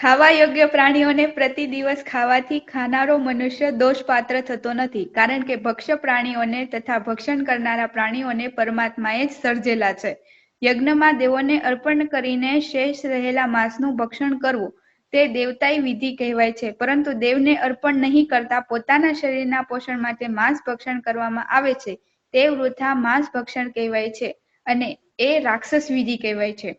ખાવા યોગ્ય પ્રાણીઓને પ્રતિ દિવસ ખાવાથી ખાનારો મનુષ્ય દોષપાત્ર થતો નથી, કારણ કે ભક્ષ્ય પ્રાણીઓને તથા ભક્ષણ કરનારા પ્રાણીઓને પરમાત્માએ જ સર્જેલા છે. યજ્ઞમાં દેવોને અર્પણ કરીને શેષ રહેલા માંસનું ભક્ષણ કરવું, તે દેવતાઈ વિધિ કહેવાય છે, પરંતુ દેવને અર્પણ નહીં કરતા પોતાના શરીરના પોષણ માટે માંસ ભક્ષણ કરવામાં આવે છે. તે વૃથા માંસ ભક્ષણ કહેવાય છે અને એ રાક્ષસ વિધિ કહેવાય છે.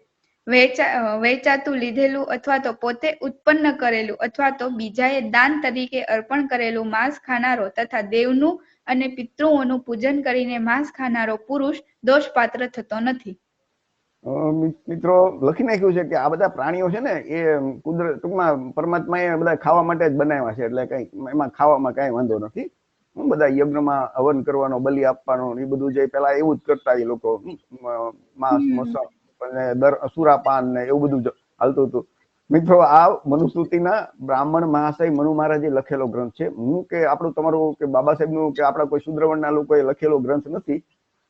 વેચાતું લીધેલું અથવા તો પોતે ઉત્પન્ન કરેલું અથવા તો બીજાએ દાન તરીકે અર્પણ કરેલું માંસ ખાનારો તથા દેવનું અને પિતૃઓનું પૂજન કરીને માંસ ખાનારો પુરુષ દોષપાત્ર થતો નથી. મિત્રો, લખી નાખ્યું છે કે આ બધા પ્રાણીઓ છે ને, એ કુદરત, ટૂંકમાં પરમાત્માએ બધા ખાવા માટે જ બનાવ્યા છે, એટલે કઈ એમાં ખાવામાં કઈ વાંધો નથી. બધા યજ્ઞમાં હવન કરવાનો, બલિ આપવાનો, એ બધું જે પેલા એવું જ કરતા એ લોકો માંસ મસા અને દર સુરાપાન ને એવું બધું હાલતું હતું. મિત્રો, આ મનુસ્મૃતિના બ્રાહ્મણ મહાશય મનુ મહારાજે લખેલો ગ્રંથ છે. હું કે આપણું તમારું કે બાબા સાહેબનું કે આપણા કોઈ શુદ્રવણના લોકોએ લખેલો ગ્રંથ નથી.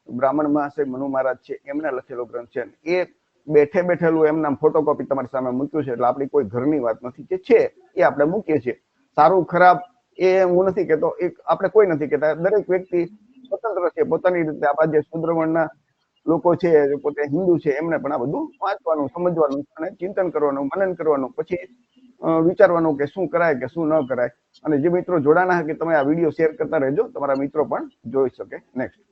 બ્રાહ્મણ મહાશય મનુ મહારાજ છે, એમને લખેલો ગ્રંથ છે. એ બેઠે બેઠેલું એમના ફોટોકોપી તમારી સામે મૂક્યું છે, એટલે આપણી કોઈ ઘરની વાત નથી જે છે, એ આપણે મૂકીએ છીએ. સારું, ખરાબ, એ હું નથી કેતો એક આપણે કોઈ નથી કેતા દરેક વ્યક્તિ સ્વતંત્ર છે. પોતાની રીતે આપણા જે શુદ્રવર્ણના લોકો છે પોતે હિન્દુ છે, એમને પણ આ બધું વાંચવાનું, સમજવાનું અને ચિંતન કરવાનું, મનન કરવાનું, પછી વિચારવાનું કે શું કરાય કે શું ન કરાય. અને જે મિત્રો જોડાના કે તમે આ વીડિયો શેર કરતા રહેજો, તમારા મિત્રો પણ જોઈ શકે. નેક્સ્ટ